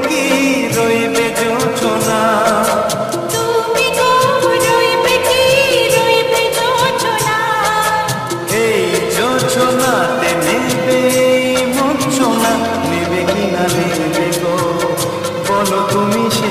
কি রইবে যোচনা এই যোচনাতে নেবে মোচনা নেবে কিনা নেবে গো? বলো তুমি সে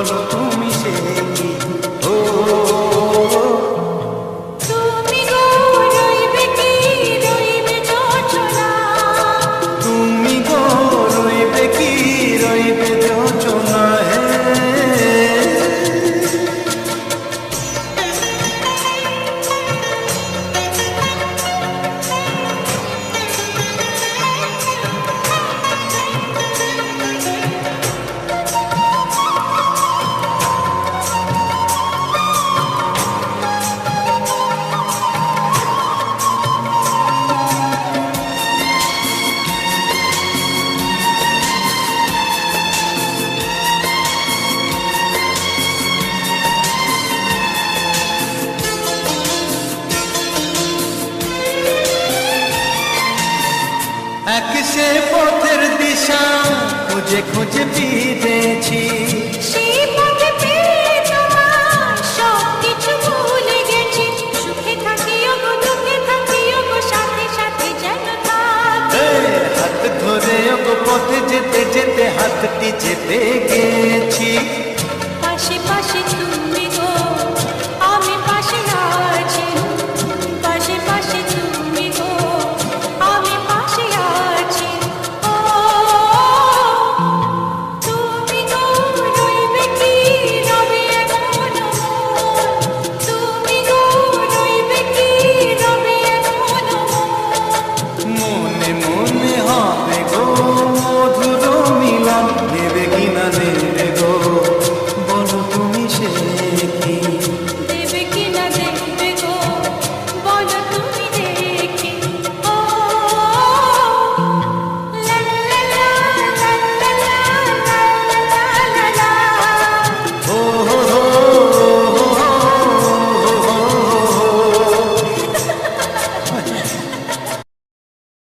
বলো তুমি সে যে পথের দিশা খুঁজে খুঁজে ফিরেছি পথে যেতে যেতে হাতটি যেতে গেছি।